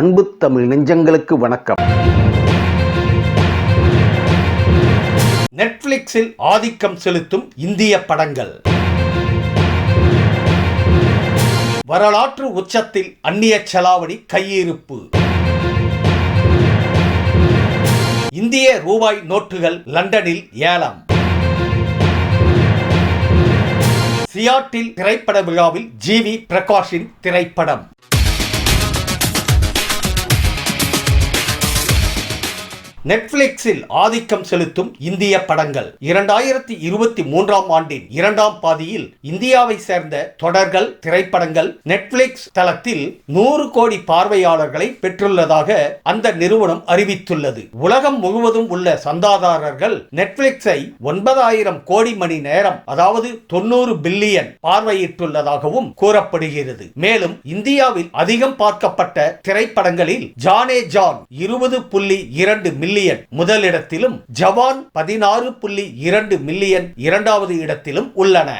அன்பு தமிழ் நெஞ்சங்களுக்கு வணக்கம். நெட்ஃபிளிக்ஸில் ஆதிக்கம் செலுத்தும் இந்திய படங்கள். வரலாற்று உச்சத்தில் அந்நிய செலாவணி கையிருப்பு. இந்திய ரூபாய் நோட்டுகள் லண்டனில் ஏலம். சியாட்டில் திரைப்பட விழாவில் ஜிவி பிரகாஷின் திரைப்படம். நெட்ஃபிளிக்ஸில் ஆதிக்கம் செலுத்தும் இந்திய படங்கள். இரண்டாயிரத்தி இருபத்தி மூன்றாம் ஆண்டின் இரண்டாம் பாதியில் இந்தியாவை சேர்ந்த தொடர்கள் திரைப்படங்கள் நெட்ஃபிளிக்ஸ் தளத்தில் நூறு கோடி பார்வையாளர்களை பெற்றுள்ளதாக அந்த நிறுவனம் அறிவித்துள்ளது. உலகம் முழுவதும் உள்ள சந்தாதாரர்கள் நெட்ஃபிளிக்ஸை ஒன்பதாயிரம் கோடி மணி நேரம் அதாவது தொண்ணூறு பில்லியன் பார்வையிட்டுள்ளதாகவும் கூறப்படுகிறது. மேலும் இந்தியாவில் அதிகம் பார்க்கப்பட்ட திரைப்படங்களில் ஜானே ஜான் இருபது புள்ளி இரண்டு மில்லியன் முதலிடத்திலும் ஜவான் பதினாறு புள்ளி இரண்டு மில்லியன் இரண்டாவது இடத்திலும் உள்ளன.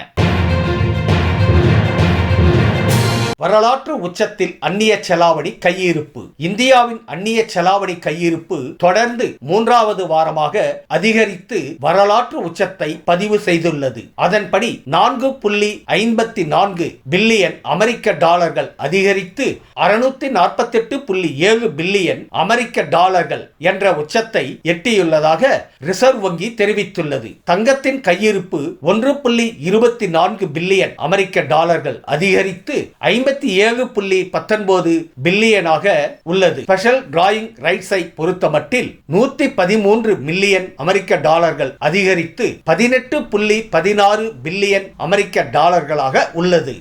வரலாற்று உச்சத்தில் அந்நிய செலாவணி கையிருப்பு. இந்தியாவின் அந்நிய செலாவணி கையிருப்பு தொடர்ந்து மூன்றாவது வாரமாக அதிகரித்து வரலாற்று உச்சத்தை பதிவு செய்துள்ளது. அதன்படி நான்கு புள்ளி ஐம்பத்தி நான்கு பில்லியன் அமெரிக்க டாலர்கள் அதிகரித்து அறுநூத்தி நாற்பத்தி எட்டு புள்ளி ஏழு பில்லியன் அமெரிக்க டாலர்கள் என்ற உச்சத்தை எட்டியுள்ளதாக ரிசர்வ் வங்கி தெரிவித்துள்ளது. தங்கத்தின் கையிருப்பு ஒன்று புள்ளி இருபத்தி நான்கு பில்லியன் அமெரிக்க டாலர்கள் அதிகரித்து ஐம்பத்தி ஏழு புள்ளி பத்தொன்பது பில்லியனாக உள்ளது. ஸ்பெஷல் டிராயிங் ரைட்ஸை பொறுத்தமட்டில் நூத்தி பதிமூன்று மில்லியன் அமெரிக்க டாலர்கள் அதிகரித்து பதினெட்டு புள்ளி பதினாறு பில்லியன் அமெரிக்க டாலர்களாக உள்ளது.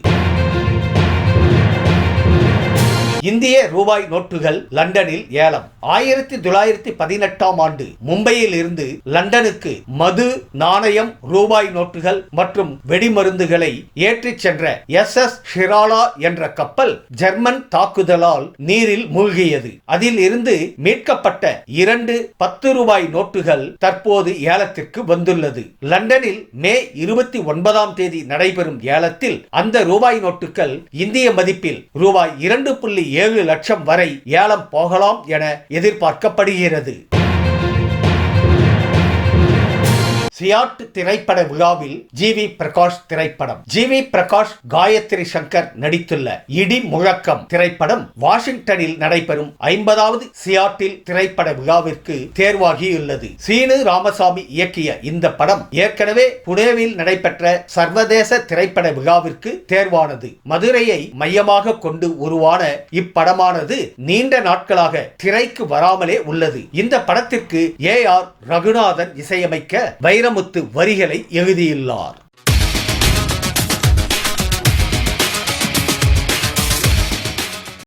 இந்திய ரூபாய் நோட்டுகள் லண்டனில் ஏலம். ஆயிரத்தி தொள்ளாயிரத்தி பதினெட்டாம் ஆண்டு மும்பையில் இருந்து லண்டனுக்கு மது நாணயம் ரூபாய் நோட்டுகள் மற்றும் வெடிமருந்துகளை ஏற்றிச் சென்ற எஸ் எஸ் ஷிராலா என்ற கப்பல் ஜெர்மன் தாக்குதலால் நீரில் மூழ்கியது. அதில் இருந்து மீட்கப்பட்ட இரண்டு பத்து ரூபாய் நோட்டுகள் தற்போது ஏலத்திற்கு வந்துள்ளது. லண்டனில் மே இருபத்தி ஒன்பதாம் தேதி நடைபெறும் ஏலத்தில் அந்த ரூபாய் நோட்டுகள் இந்திய மதிப்பில் ரூபாய் இரண்டு புள்ளி ஏழு லட்சம் வரை ஏலம் போகலாம் என எதிர்பார்க்கப்படுகிறது. சியாட் திரைப்பட விழாவில் ஜி வி பிரகாஷ் திரைப்படம். ஜி வி பிரகாஷ் காயத்ரி சங்கர் நடித்துள்ள இடி முழக்கம் திரைப்படம் வாஷிங்டனில் நடைபெறும் ஐம்பதாவது சியாட்டில் திரைப்பட விழாவிற்கு தேர்வாகியுள்ளது. சீனு ராமசாமி இயக்கிய இந்த படம் ஏற்கனவே புனேவில் நடைபெற்ற சர்வதேச திரைப்பட விழாவிற்கு தேர்வானது. மதுரையை மையமாக கொண்டு உருவான இப்படமானது நீண்ட நாட்களாக திரைக்கு வராமலே உள்ளது. இந்த படத்திற்கு ஏ ஆர் ரகுநாதன் இசையமைக்க வைரமுத்து வரிகளை எழுதியுள்ளார்.